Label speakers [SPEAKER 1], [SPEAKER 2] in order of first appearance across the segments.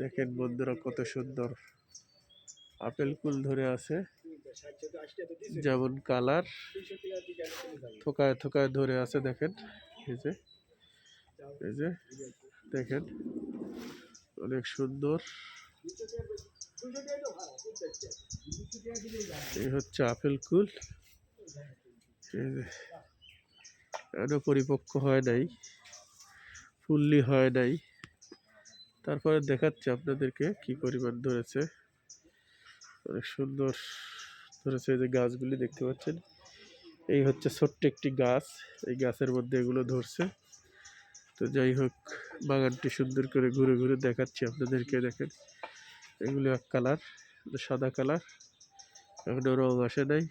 [SPEAKER 1] দেখেন বন্ধুরা কত সুন্দর আপেল কুল ধরে আছে, যেমন কালার, থোকায় থোকায় ধরে আছে দেখেন, এই যে এই যে, দেখেন অনেক সুন্দর। এই হচ্ছে আপেল কুল। এখনও পরিপক্ক হয় নাই, ফুললি হয় নাই। তারপরে দেখাচ্ছি আপনাদেরকে কি পরিমাণ ধরেছে। অনেক সুন্দর ধরেছে যে গাছগুলি, দেখতে পাচ্ছেন? এই হচ্ছে ছোট্ট একটি গাছ, এই গাছের মধ্যে এগুলো ধরছে। তো যাই হোক, বাগানটি সুন্দর করে ঘুরে ঘুরে দেখাচ্ছি আপনাদেরকে, দেখেন। এগুলো এক কালার সাদা কালার, এখনও রং আসে নাই।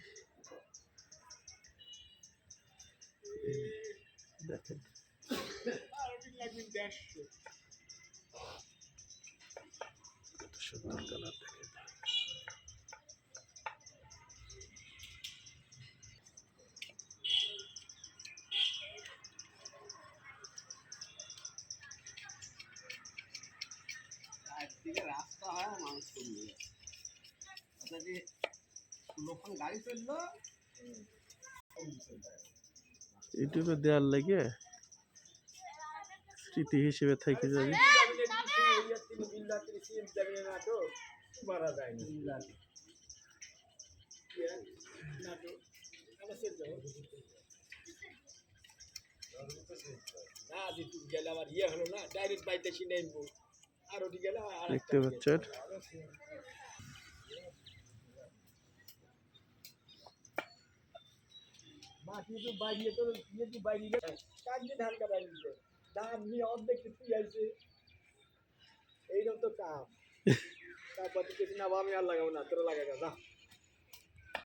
[SPEAKER 1] দেখেন। সুন্দর কালার দেখেন ইউটিউবে দেওয়ার লাগে স্মৃতি হিসেবে থেকে যাবে।
[SPEAKER 2] না আবার ইয়ে হলো না আনব আর ওটি গেলে আর
[SPEAKER 1] দেখতে পাচ্ছেন?
[SPEAKER 2] বাকি তো বাইরে তো ইয়ে বাইরে ধান কাটা ধান নিয়ে অর্ধেক কিছু তারপর কিছু না আমি আর লাগাবো না তোরা লাগাবো না